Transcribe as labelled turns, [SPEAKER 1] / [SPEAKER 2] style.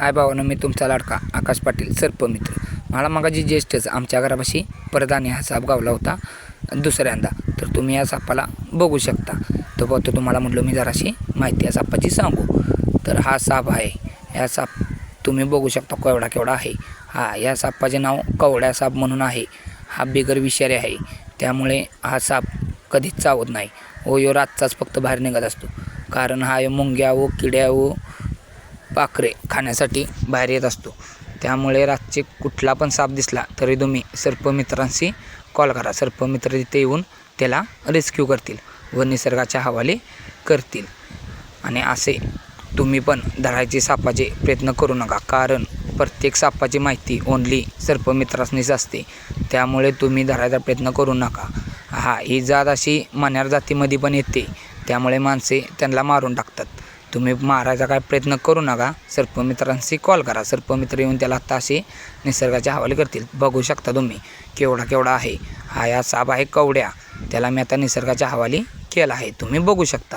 [SPEAKER 1] हाय भावानं मी तुमचा लाडका आकाश पाटील सर्पमित्र मला मगाची ज्येष्ठच आमच्या घरापाशी परदानी हा साप गावला होता दुसऱ्यांदा. तर तुम्ही या सापाला बघू शकता. तर बघतो तुम्हाला म्हटलं मी जराशी माहिती या सापाची सांगू. तर हा साप आहे. या साप तुम्ही बघू शकता केवढा केवढा आहे. हा या सापाचे नाव कवड्या साप म्हणून आहे. हा बिगर विषारी आहे. त्यामुळे हा साप कधीच चावत नाही. व यो रातचाच फक्त बाहेर निघत असतो. कारण हा यो मुंग्या व किड्या व पाखरे खाण्यासाठी बाहेर येत असतो. त्यामुळे रातचे कुठला पण साप दिसला तरी तुम्ही सर्पमित्रांशी कॉल करा. सर्पमित्र तिथे येऊन त्याला रेस्क्यू करतील व निसर्गाच्या हवाले करतील. आणि असे तुम्ही पण धरायचे सापाचे प्रयत्न करू नका कारण प्रत्येक सापाची माहिती ओनली सर्पमित्रांनीच असते. त्यामुळे तुम्ही धरायचा प्रयत्न करू नका. हा ही जात अशी मान्यार जातीमध्ये पण येते. त्यामुळे माणसे त्यांना मारून टाकतात. तुम्ही मारायचा काय प्रयत्न करू नका. सर्पमित्रांशी कॉल करा. सर्पमित्र येऊन त्याला आत्ता असे निसर्गाच्या हवाले करतील. बघू शकता तुम्ही केवढा केवढा आहे. हा या साप आहे कवड्या. त्याला मी आता निसर्गाच्या हवाली केला आहे. तुम्ही बघू शकता.